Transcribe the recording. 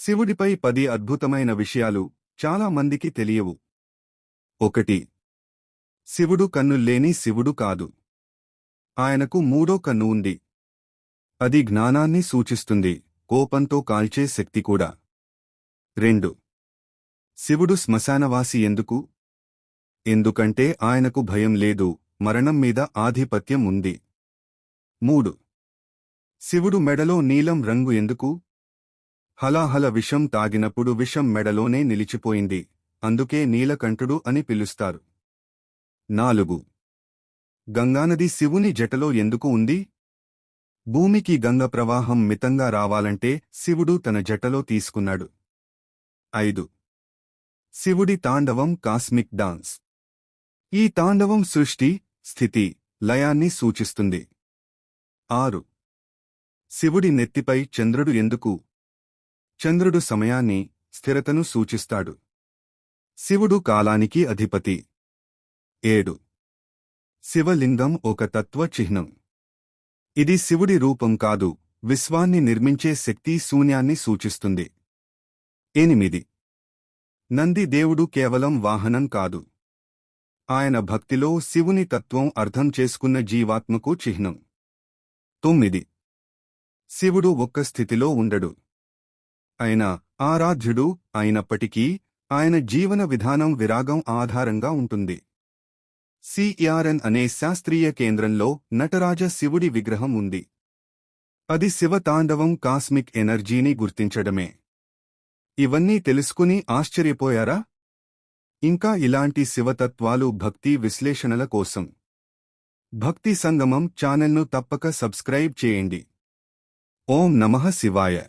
శివుడిపై పది అద్భుతమైన విషయాలు చాలా మందికి తెలియవు. ఒకటి శివుడు కన్నుల్లేని శివుడు కాదు. ఆయనకు మూడో కన్ను ఉంది. అది జ్ఞానాన్ని సూచిస్తుంది కోపంతో కాల్చే శక్తి కూడా. రెండు శివుడు శ్మశానవాసి ఎందుకు? ఎందుకంటే ఆయనకు భయం లేదు మరణం మీద ఆధిపత్యం ఉంది. మూడు శివుడు మెడలో నీలం రంగు ఎందుకు? హలాహల విషం తాగినప్పుడు విషం మెడలోనే నిలిచిపోయింది. అందుకే నీలకంఠుడు అని పిలుస్తారు. నాలుగు. గంగానది శివుని జటలో ఎందుకు ఉంది? భూమికి గంగ ప్రవాహం మితంగా రావాలంటే శివుడు తన జటలో తీసుకున్నాడు. ఐదు. శివుడి తాండవం కాస్మిక్ డాన్స్. ఈ తాండవం సృష్టి స్థితి లయాన్ని సూచిస్తుంది. ఆరు. శివుడి నెత్తిపై చంద్రుడు ఎందుకు చంద్రుడు సమయాన్ని స్థిరతను సూచిస్తాడు. శివుడు కాలానికి అధిపతి. ఏడు. శివలింగం ఒక తత్వ చిహ్నం. ఇది శివుడి రూపం కాదు విశ్వాన్ని నిర్మించే శక్తి శూన్యాన్ని సూచిస్తుంది. ఎనిమిది. నంది దేవుడు కేవలం వాహనం కాదు. ఆయన భక్తిలో శివుని తత్వం అర్థం చేసుకున్న జీవాత్మకు చిహ్నం. తొమ్మిది. శివుడు ఒక్క స్థితిలో ఉండడు. ఆయన ఆరాధ్యుడు అయినప్పటికీ ఆయన జీవన విధానం విరాగం ఆధారంగా ఉంటుంది. సిఆర్ఎన్ అనే శాస్త్రీయ కేంద్రంలో నటరాజ శివుడి విగ్రహం ఉంది. అది శివతాండవం కాస్మిక్ ఎనర్జీని గుర్తించడమే. ఇవన్నీ తెలుసుకుని ఆశ్చర్యపోయారా? ఇంకా ఇలాంటి శివతత్వాలు భక్తి విశ్లేషణల కోసం. భక్తి సంగమం ఛానల్ను తప్పక సబ్స్క్రైబ్ చేయండి. ఓం నమః శివాయ.